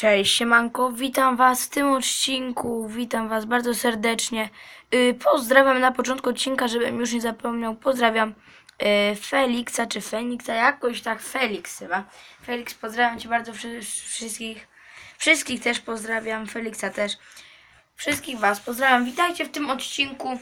Cześć, siemanko, witam was w tym odcinku, witam was bardzo serdecznie. Yy, pozdrawiam na początku odcinka, żebym już nie zapomniał, pozdrawiam yy, Feliksa czy Feniksa, jakoś tak Felix chyba. Felix, pozdrawiam cię bardzo wszy- wszystkich, wszystkich też pozdrawiam, Feliksa też. Wszystkich was pozdrawiam, witajcie w tym odcinku.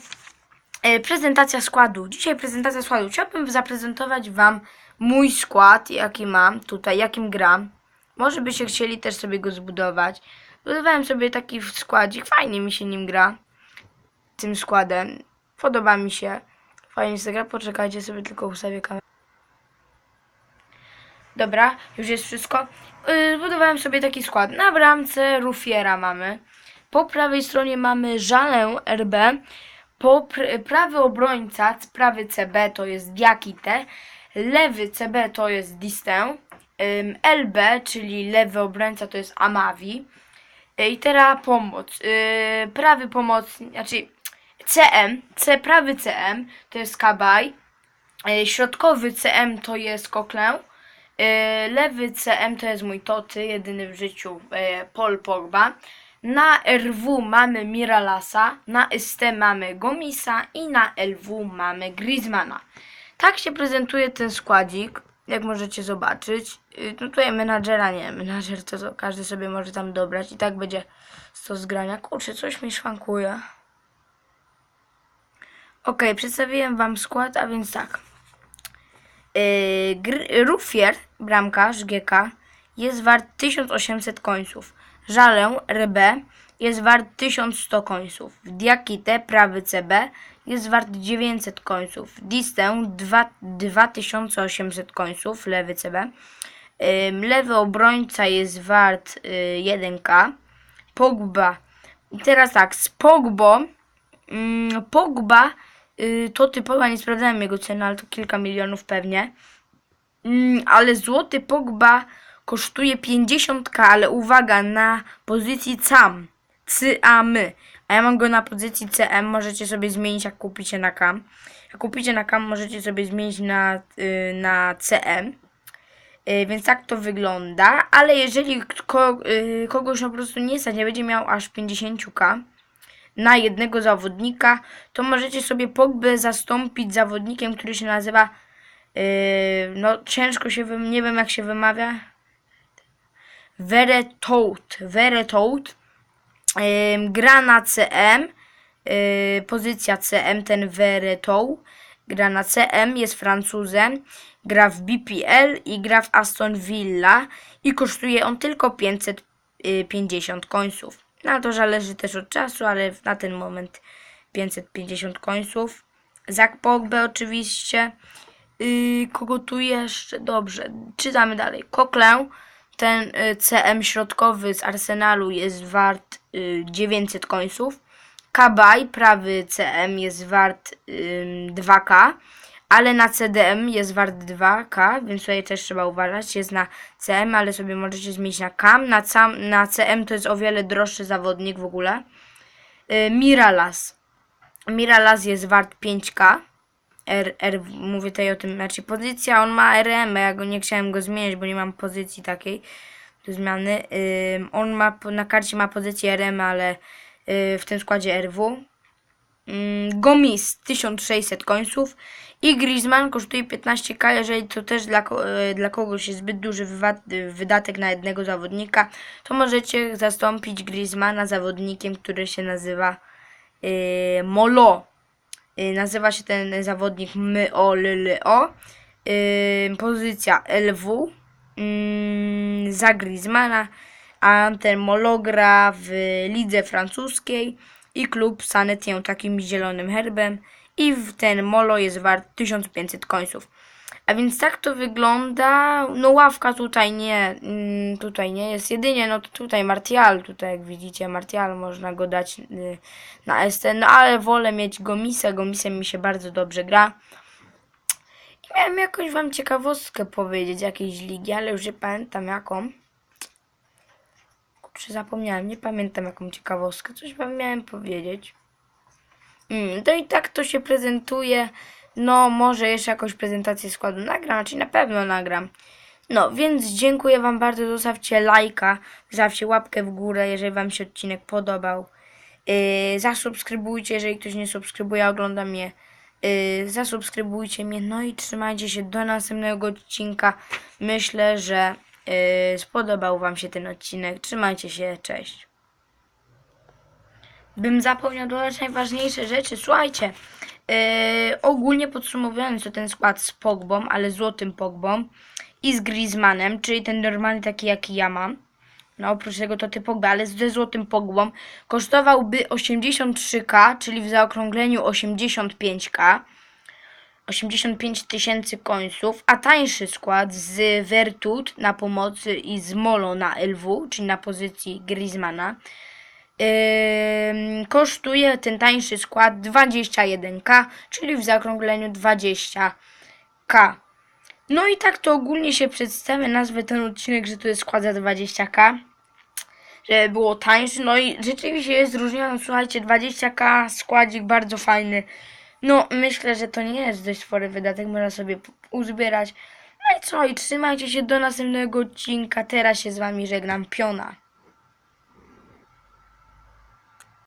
E, prezentacja składu. Dzisiaj prezentacja składu. Chciałbym zaprezentować Wam mój skład, jaki mam tutaj, jakim gram. Może byście chcieli też sobie go zbudować. Zbudowałem sobie taki składzik, fajnie mi się nim gra. Tym składem. Podoba mi się. Fajnie się gra. Poczekajcie sobie, tylko ustawię kamerę. Dobra, już jest wszystko. Zbudowałem sobie taki skład. Na bramce Rufiera mamy. Po prawej stronie mamy Żalę RB. Po pr- prawy obrońca, prawy CB to jest Diakite. Lewy CB to jest Distę. LB, czyli lewy obrońca to jest Amavi. Yy, I teraz pomoc. Yy, prawy pomocnik, znaczy CM, C, prawy CM to jest Kabaj. Yy, środkowy CM to jest. Yy, lewy CM to jest mój Toty, jedyny w życiu Paul Pogba. Na RW mamy Miralasa, na ST mamy Gomisa i na LW mamy Griezmana. Tak się prezentuje ten składzik, jak możecie zobaczyć. Yy, no tutaj menadżera nie, menadżer to, to każdy sobie może tam dobrać i tak będzie 100 zgrania. Kurczę, coś mi szwankuje. Ok, przedstawiłem wam skład, a więc tak. Yy, Rufier, bramkarz GK, jest wart 1800 końców. Żalę, RB, jest wart 1100 końców. Diakite, prawy CB, jest wart 900 końców. Distę, dwa- 2800 końców, lewy CB. Lewy obrońca jest wart y, 1K. Pogba. I teraz tak, z Pogbo. Pogba y, to typowa, nie sprawdzałem jego ceny, ale to kilka milionów pewnie. Ale złoty Pogba kosztuje 50k, ale uwaga, na pozycji CAM. CAM. A ja mam go na pozycji CM, możecie sobie zmienić jak kupicie na CAM. Jak kupicie na CAM, możecie sobie zmienić na, y, na CM. Y, Więc tak to wygląda, ale jeżeli ko, y, kogoś po prostu nie stać, nie będzie miał aż 50k na jednego zawodnika, to możecie sobie Pogbę zastąpić zawodnikiem, który się nazywa yy, no ciężko się, nie wiem jak się wymawia Veretout Veretout yy, gra na CM yy, pozycja CM ten Veretout gra na CM, jest Francuzem gra w BPL i gra w Aston Villa i kosztuje on tylko 550 końców. No to zależy też od czasu, ale na ten moment 550 końców. Zak Pogbe oczywiście. Yy, kogo tu jeszcze? Dobrze, czytamy dalej. Coquelin, ten y, CM środkowy z Arsenalu jest wart y, 900 końców. Kabaj, prawy CM jest wart ym, 2K, ale na CDM jest wart 2K, więc tutaj też trzeba uważać. Jest na CM, ale sobie możecie zmienić na KAM. Na, cam, na CM to jest o wiele droższy zawodnik w ogóle. Y, Miralas. Miralas jest wart 5K. R, R, mówię tutaj o tym, znaczy pozycja, on ma RM, ja go nie chciałem go zmieniać, bo nie mam pozycji takiej zmiany. On ma, na karcie ma pozycję RM, ale y, w tym składzie RW. Gomis 1600 końców i Griezmann kosztuje 15k, jeżeli to też dla, y, dla kogoś jest zbyt duży y, wydatek na jednego zawodnika, to możecie zastąpić Griezmana zawodnikiem, który się nazywa Molo. Nazywa się ten zawodnik MO LLO. Y, Pozycja LW mm, za Griezmana. A ten Molo gra w lidze francuskiej i klub Saint-Étienne takim zielonym herbem. I w ten Molo jest wart 1500 końców. A więc tak to wygląda. No ławka tutaj nie, mm, tutaj nie jest jedynie, no tutaj Martial, tutaj jak widzicie Martial, można go dać y, na ST, no ale wolę mieć Gomisa, Gomisem mi się bardzo dobrze gra. Miałem jakąś wam ciekawostkę powiedzieć, jakiejś ligi, ale już nie pamiętam jaką. Kurczę, zapomniałem, nie pamiętam jaką ciekawostkę, coś wam miałem powiedzieć. Mm, to i tak to się prezentuje. No, może jeszcze jakąś prezentację składu nagram, czyli na pewno nagram. No, więc dziękuję Wam bardzo. Zostawcie lajka, zostawcie łapkę w górę, jeżeli Wam się odcinek podobał. Yy, zasubskrybujcie, jeżeli ktoś nie subskrybuje, ogląda mnie. Yy, zasubskrybujcie mnie, no i trzymajcie się do następnego odcinka. Myślę, że yy, spodobał Wam się ten odcinek. Trzymajcie się, cześć. Bym zapomniał dodać najważniejsze rzeczy. Słuchajcie, yy, ogólnie podsumowując to ten skład z Pogbą, ale złotym Pogbą i z Griezmannem, czyli ten normalny taki jaki ja mam. No oprócz tego to ty Pogba, ale ze złotym Pogbą kosztowałby 83k, czyli w zaokrągleniu 85k. 85 tysięcy końców, a tańszy skład z Vertut na pomocy i z Molo na LW, czyli na pozycji Griezmana. Ym, kosztuje ten tańszy skład 21k, czyli w zaokrągleniu 20k. No i tak to ogólnie się przedstawia, nazwę ten odcinek, że to jest skład za 20k, żeby było tańszy, no i rzeczywiście jest różnica, no słuchajcie, 20k, składzik bardzo fajny. No, myślę, że to nie jest dość spory wydatek, można sobie uzbierać. No i co, i trzymajcie się do następnego odcinka, teraz się z wami żegnam, Piona.